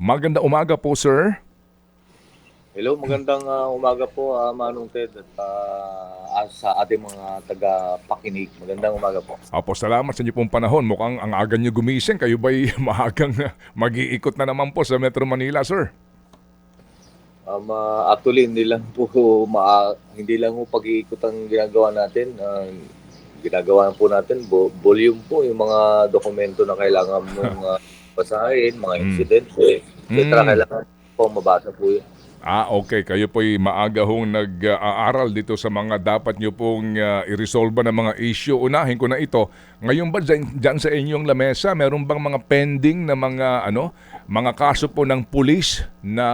Maganda umaga po, sir. Hello, magandang ah, umaga po, uh, Manong Ted, at ah, sa ating mga taga-pakinig. Magandang umaga po. Apo, salamat sa inyo pong panahon. Mukhang ang aga nyo gumising. Kayo ba'y maagang mag-iikot na naman po sa Metro Manila, sir? Um, ah, actually, hindi lang po maa, hindi lang po pag-iikot ang ginagawa natin. Ah, ginagawa po natin, vo- volume po yung mga dokumento na kailangan mong ah, basahin, mga Mm. insidente, etc. Mm. Kailangan po mabasa po yun. Ah, okay. Kayo po'y maaga hong nag-aaral dito sa mga dapat nyo pong uh, i-resolve ng mga issue. Unahin ko na ito. Ngayon ba dyan, dyan sa inyong lamesa, meron bang mga pending na mga ano, mga kaso po ng pulis na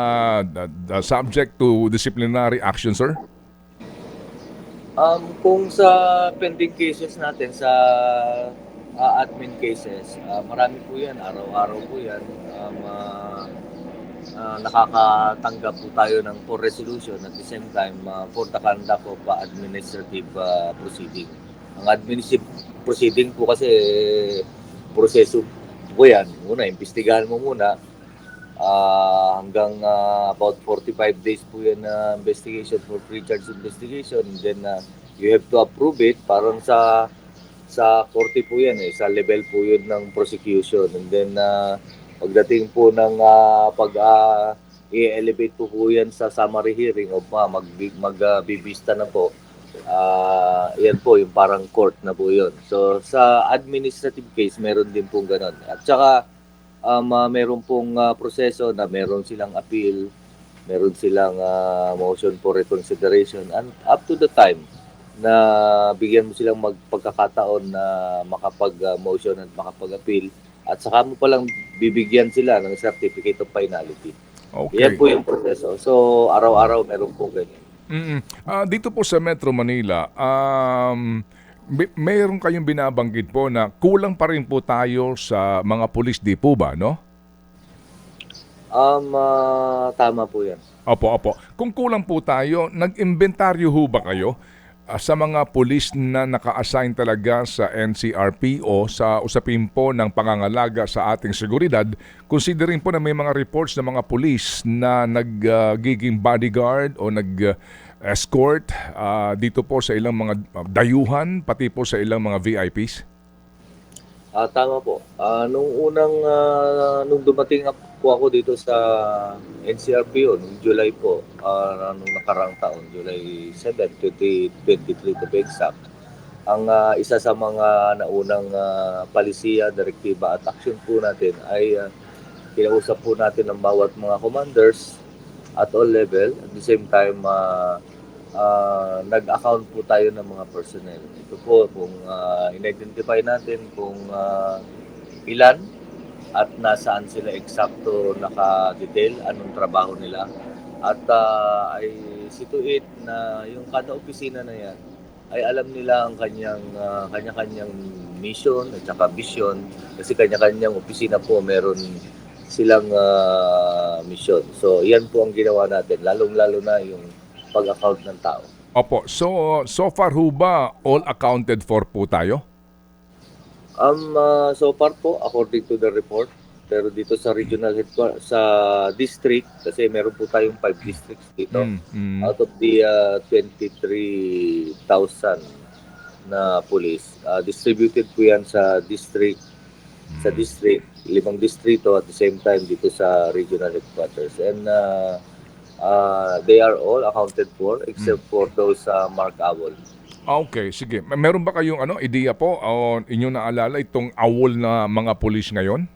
uh, uh, subject to disciplinary action, sir? Um, kung sa pending cases natin, sa ah, admin cases, ah, marami po yan, araw-araw po yan. Um, ah, ah, nakakatanggap po tayo ng for resolution at the same time ah, for the conduct of ah, administrative ah, proceeding. Ang administrative proceeding po kasi proseso po yan. Una, imbestigahan mo muna Ah, hanggang ah, about 45 days po yan na investigation for pre-charge investigation. Then ah, you have to approve it. Parang sa sa korte po yan eh. Sa level po yun ng prosecution. And then ah, pagdating po ng ah, pag ah, i-elevate po po yan sa summary hearing o pa mag, mag bibista na po. Ah, yan po yung parang court na po yun. So sa administrative case meron din pong ganun. At saka um, ah, meron pong ah, proseso na meron silang appeal, meron silang ah, motion for reconsideration and up to the time na bigyan mo silang magpagkakataon na makapag-motion at makapag-appeal at saka mo palang bibigyan sila ng certificate of finality. Okay. Yan po yung proseso. So, araw-araw meron po ganyan. Mm-mm. Ah, dito po sa Metro Manila, um, may, mayroon kayong binabanggit po na kulang pa rin po tayo sa mga pulis, di po ba, no? Um, ah, tama po yan. Opo, opo. Kung kulang po tayo, nag-inventaryo ho ba kayo sa mga pulis na naka-assign talaga sa NCRPO sa usapin po ng pangangalaga sa ating seguridad? Considering po na may mga reports ng mga pulis na nagiging bodyguard o nag-escort ah, dito po sa ilang mga ah, dayuhan, pati po sa ilang mga VIPs? Ah, tama po. Ah, nung unang ah, nung dumating po ako dito sa NCRPO nung July po, ah, nung nakarang taon, July 7, 2023 to be exact. Ang ah, isa sa mga naunang ah, palisiya, direktiba at action po natin ay ah, kinausap po natin ng bawat mga commanders at all level. At the same time, ah, ah, nag-account po tayo ng mga personnel. Ito po, kung ah, in-identify natin kung ah, ilan at nasaan sila eksakto naka-detail, anong trabaho nila. At ah, ay situate na yung kada opisina na yan ay alam nila ang kanyang ah, kanya-kanyang mission at saka vision kasi kanya-kanyang opisina po meron silang ah, mission. So, yan po ang ginawa natin, lalong-lalo na yung pag-account ng tao. Opo, so so far ho ba all accounted for po tayo? Um, ah, so far po, according to the report, pero dito sa regional headquarters, sa district, kasi meron po tayong 5 districts dito, Mm, mm. out of the ah, 23,000 na police, ah, distributed po yan sa district, sa district, limang distrito at the same time dito sa regional headquarters. And ah, ah, they are all accounted for except for those sa Mark Awol. Okay, sige. Meron ba kayong ano, ideya po o inyo naalala itong awol na mga pulis ngayon?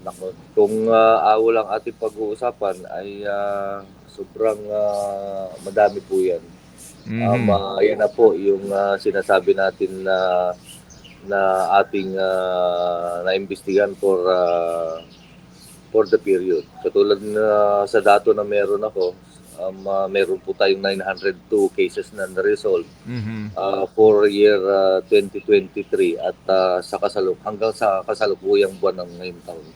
Nako, kung uh, awol ang ating pag-uusapan ay ah, sobrang ah, madami po yan. Mhm. Um, ah, yan na po yung ah, sinasabi natin na na ating uh, naimbestigahan for ah, for the period. Katulad na sa dato na meron ako, um, ah, meron po tayong 902 cases na na-resolve Mhm. uh, for year ah, 2023 at ah, sa kasaluk hanggang sa kasalukuyang buwan ng ngayong taon.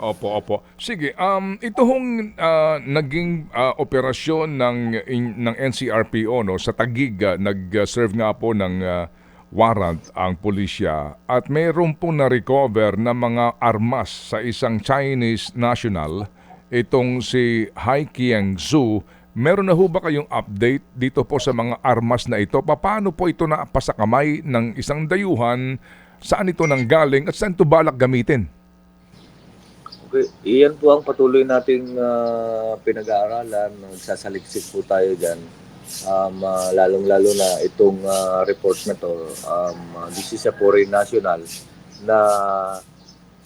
Opo, opo. Sige, um ito hong ah, naging ah, operasyon ng in- ng NCRPO no sa Tagig ah, nag-serve nga po ng ah, warrant ang pulisya at mayroon po na-recover na mga armas sa isang Chinese national, itong si Hai Kiang Zhu. Meron na ho ba kayong update dito po sa mga armas na ito? Paano po ito napasakamay ng isang dayuhan? Saan ito nanggaling at saan ito balak gamitin? Okay, iyan po ang patuloy nating ah, pinag-aaralan. Nagsasaliksik po tayo dyan. Um, ah, lalong-lalo na itong ah, report na to. Um, ah, this is a foreign national na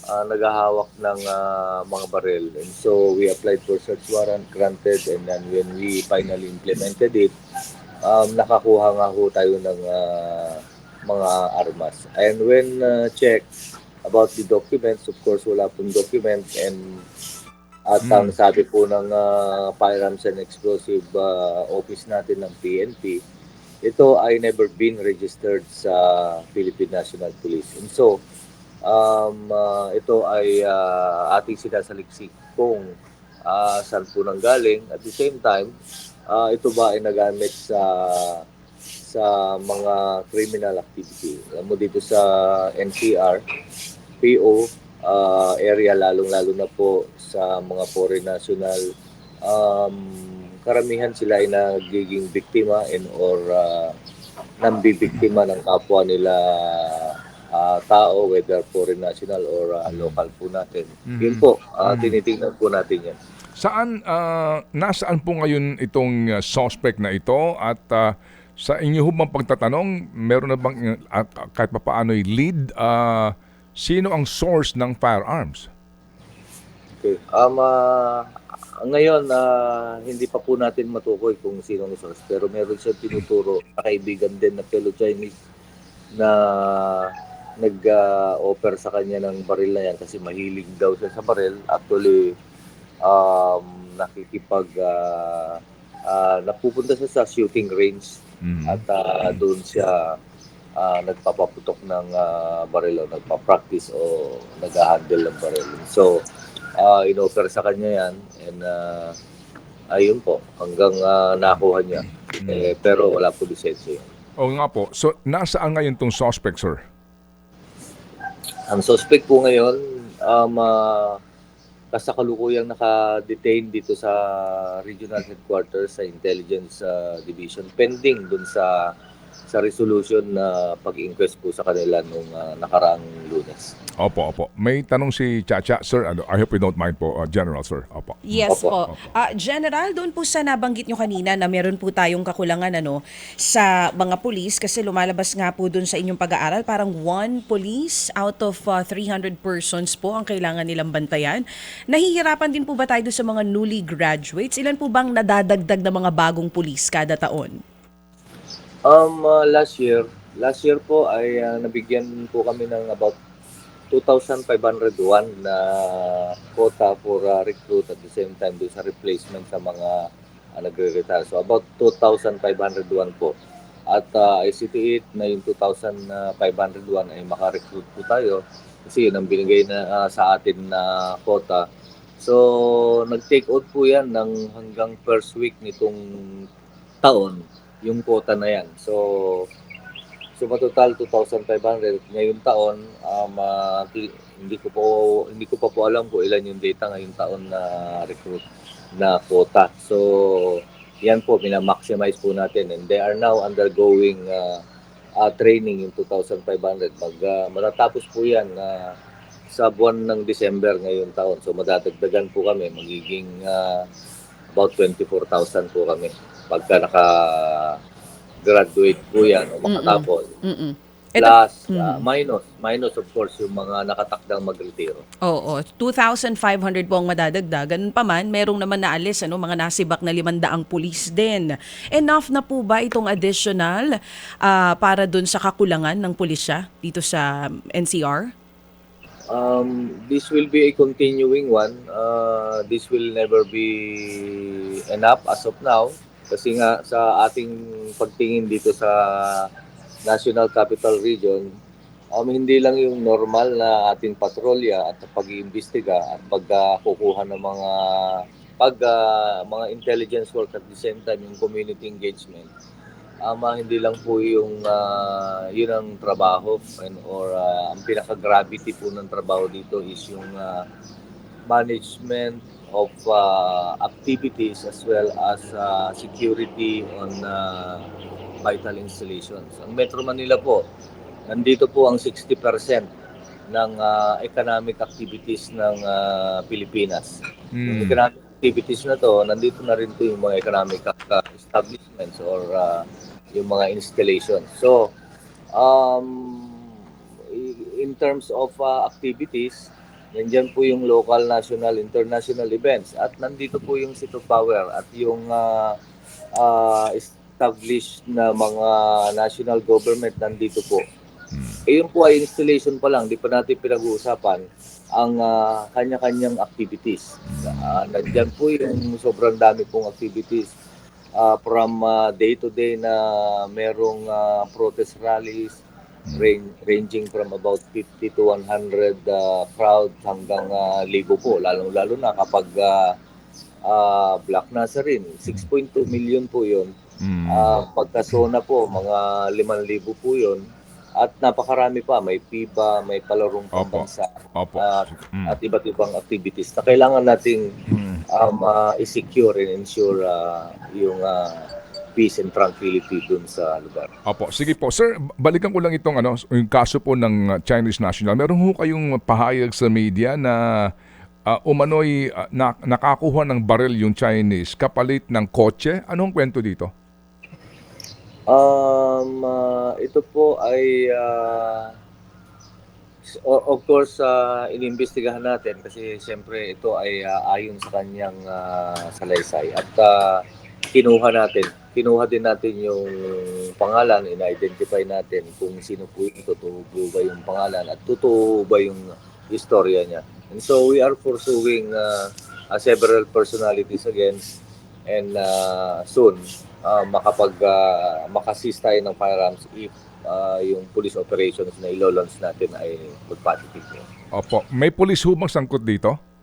ah, naghahawak ng ah, mga baril. And so we applied for search warrant, granted, and then when we finally implemented it, um, nakakuha nga ho tayo ng ah, mga armas. And when uh, checked, about the documents. Of course, wala pong document and at ang sabi po ng uh, Firearms and Explosive uh, Office natin ng PNP, ito ay never been registered sa Philippine National Police. And so, um, uh, ito ay uh, ating sinasaliksik kung uh, saan po nanggaling. At the same time, uh, ito ba ay nagamit sa sa mga criminal activity. Alam mo dito sa NCR, PO uh, area lalong-lalo na po sa mga foreign national um, karamihan sila ay nagiging biktima and or uh, nambibiktima ng kapwa nila uh, tao whether foreign national or uh, local po natin. Yun po, uh, tinitingnan po natin yan. Saan, ah, nasaan po ngayon itong ah, suspect na ito at ah, sa inyo hubang pagtatanong, meron na bang ah, kahit pa paano'y lead, ah, sino ang source ng firearms? Okay. Um, ah, ngayon, ah, hindi pa po natin matukoy kung sino ang source. Pero meron siyang tinuturo na kaibigan din na fellow Chinese na nag-offer sa kanya ng baril na yan kasi mahilig daw siya sa baril. Actually, um, nakikipag... ah, ah, napupunta siya sa shooting range Mhm. at ah, doon siya ah, nagpapaputok ng ah, baril o nagpa-practice o nag-handle ng baril. So, uh, in-offer sa kanya yan and uh, ayun po, hanggang ah, nakuha niya. Eh, pero wala po lisensya yun. O nga po, so nasaan ngayon itong suspect, sir? Ang suspect po ngayon, um, ah, kasakalukuyang naka-detain dito sa regional headquarters sa Intelligence ah, Division pending dun sa sa resolution na pag-inquest po sa kanila nung ah, nakaraang lunes. Opo, opo. May tanong si Chacha, sir. Ano, I hope you don't mind po, ah, General, sir. Opo. Yes Opo. po. Ah, General, doon po sa nabanggit nyo kanina na meron po tayong kakulangan ano sa mga pulis kasi lumalabas nga po doon sa inyong pag-aaral parang one police out of ah, 300 persons po ang kailangan nilang bantayan. Nahihirapan din po ba tayo sa mga newly graduates? Ilan po bang nadadagdag na mga bagong pulis kada taon? Um, uh, last year, last year po ay uh, nabigyan po kami ng about 2,501 na quota for uh, recruit at the same time doon sa replacement sa mga uh, nagre-retire. So about 2,501 po. At I see to it na yung 2,501 ay makarecruit po tayo kasi yun ang binigay na uh, sa atin na quota. So nag-take out po yan ng hanggang first week nitong taon yung quota na yan. So, so matotal 2,500 ngayong taon um, ti- hindi ko po hindi ko pa po alam kung ilan yung data ngayong taon na recruit na quota. So, yan po mina-maximize po natin and they are now undergoing ah, ah, training yung 2,500. Mag ah, matatapos po yan na sa buwan ng December ngayong taon. So madadagdagan po kami magiging ah, about 24,000 po kami pagka naka graduate po yan o makatapos. Mm-mm. Ito- Plus, Mm. ah, minus, minus of course yung mga nakatakdang magretiro. Oo, 2,500 po ang madadagdag. Ganun pa man, merong naman naalis, ano, mga nasibak na limandaang pulis din. Enough na po ba itong additional ah, para dun sa kakulangan ng pulisya dito sa NCR? Um, this will be a continuing one. Uh, this will never be enough as of now. Kasi nga sa ating pagtingin dito sa National Capital Region, um, hindi lang yung normal na ating patrolya at pag-iimbestiga at pagkukuha ng mga pag ah, mga intelligence work at the same time yung community engagement ama hindi lang po yung ah, yun ang trabaho and or ah, ang pinaka-gravity po ng trabaho dito is yung ah, management of ah, activities as well as ah, security on ah, vital installations. Ang Metro Manila po, nandito po ang 60% ng ah, economic activities ng ah, Pilipinas. Yung Mm. economic activities na to, nandito na rin po yung mga economic uh, establishments or uh, yung mga installations. So, um, in terms of uh, activities, nandyan po yung local, national, international events. At nandito po yung of power at yung uh, uh, established na mga national government nandito po. Eh, yun po ay installation pa lang, di pa natin pinag-uusapan ang ah, kanya-kanyang activities. Uh, nandyan po yung sobrang dami pong activities ah, from ah, day-to-day na merong ah, protest rallies ran- ranging from about 50 to 100 ah, crowd hanggang ah, libo po, lalong-lalo na kapag ah, ah, Black Nazarene. 6.2 million po yun. Mm. Ah, pagkasona po, mga 5,000 po yun. At napakarami pa, may PIBA, may palarong Opo. pambansa, Opo. at, Mm. at iba't ibang activities na kailangan nating Mm. um, ah, i-secure and ensure ah, yung ah, peace and tranquility dun sa lugar. Opo, sige po. Sir, balikan ko lang itong ano, yung kaso po ng uh, Chinese national. Meron ho kayong pahayag sa media na uh, umano'y uh, na, nakakuha ng baril yung Chinese kapalit ng kotse. Anong kwento dito? Um, ah, ito po ay o- of course uh, inimbestigahan natin kasi siyempre ito ay ah, ayon sa kanyang ah, salaysay. At ah, kinuha natin kinuha din natin yung pangalan in-identify natin kung sino po yung totoo ba yung pangalan at totoo ba yung istorya niya. And so we are pursuing ah, ah, several personalities again and ah, soon uh, makapag uh, makasist tayo ng firearms if uh, yung police operations na ilo-launch natin ay magpositive. Opo, may pulis ho bang sangkot dito?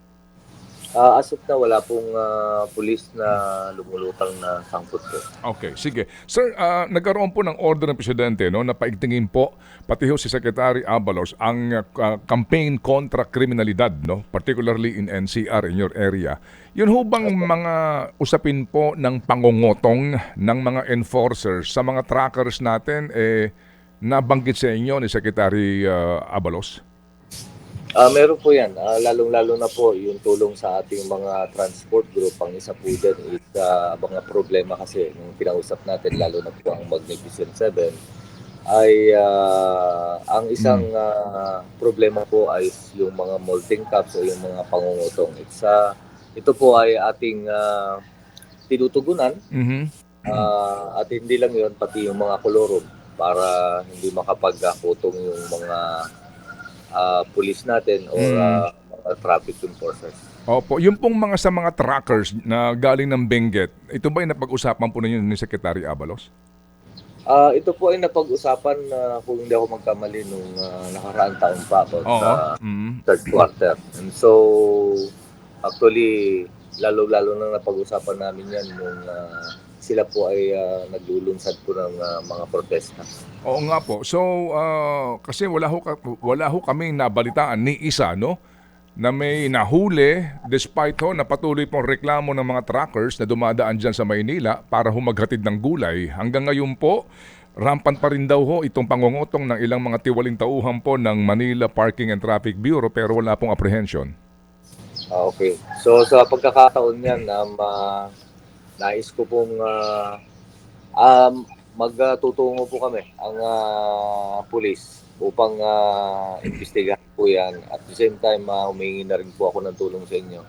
Uh, as of na wala pong uh, police na lumulutang na sangkot po. Okay, sige. Sir, ah, nagkaroon po ng order ng presidente no, na paigtingin po pati ho si Secretary Abalos ang ah, campaign kontra kriminalidad, no, particularly in NCR in your area. Yun ho bang mga usapin po ng pangungotong ng mga enforcers sa mga trackers natin eh nabanggit sa inyo ni Secretary ah, Abalos? Uh, meron po yan, Ah, lalong-lalo na po yung tulong sa ating mga transport group. Ang isa po dyan is ah, mga problema kasi nung pinausap natin, lalo na po ang Magnificent Seven, ay ah, ang isang ah, problema po ay yung mga molting cups o yung mga pangungutong. It's, ah, ito po ay ating ah, tinutugunan Mhm. Ah, at hindi lang yon pati yung mga kolorum para hindi makapagkakutong yung mga ah, pulis natin or Mm. ah, mga traffic enforcers. Opo, yung pong mga sa mga trackers na galing ng Benguet, ito ba yung napag-usapan po ninyo ni Secretary Abalos? Ah, ito po ay napag-usapan na kung hindi ako magkamali nung ah, nakaraang taon pa Oo. sa Mhm. third quarter. And so actually lalo-lalo na napag-usapan namin yan nung ah, sila po ay ah, naglulunsad po ng ah, mga protesta. Oo nga po. So, ah, kasi wala ho, wala ho kami nabalitaan ni isa, no? Na may nahuli despite ho na patuloy pong reklamo ng mga truckers na dumadaan dyan sa Maynila para humaghatid ng gulay. Hanggang ngayon po, rampant pa rin daw ho itong pangungutong ng ilang mga tiwaling tauhan po ng Manila Parking and Traffic Bureau pero wala pong apprehension. Ah, okay. So sa pagkakataon niyan, um, ah, nais ko pong uh, um, magtutungo po kami ang ah, pulis upang uh, imbestigahan po yan. At the same time, uh, humingi na rin po ako ng tulong sa inyo.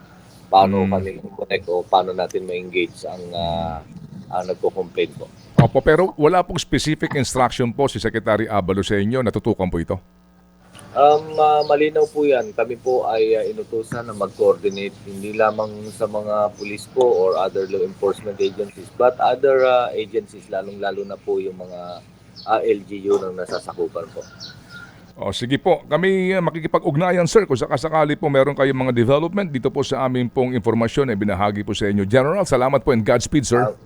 Paano Mm. kami connect o paano natin ma-engage ang uh, nagko-complain po. Opo, pero wala pong specific instruction po si Secretary Abalo sa inyo. Natutukan po ito. Um, ah, malinaw po yan. Kami po ay ah, inutusan na mag-coordinate hindi lamang sa mga police po or other law enforcement agencies but other ah, agencies lalong-lalo na po yung mga ah, LGU ng nasasakupan po. O sige po, kami uh, makikipag-ugnayan sir kung sakasakali po meron kayong mga development dito po sa aming pong informasyon na binahagi po sa inyo. General, salamat po and Godspeed sir.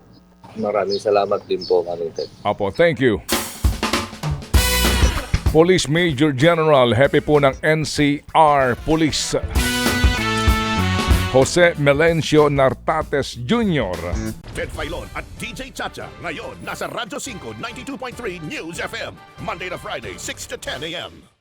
Maraming salamat din po, Manong Ted. Apo, thank you. Police Major General, happy po ng NCR Police. Jose Melencio Nartates Jr. Ted Filon at DJ Chacha. Ngayon, nasa Radyo 5, 92.3 News FM. Monday to Friday, 6 to 10 a.m.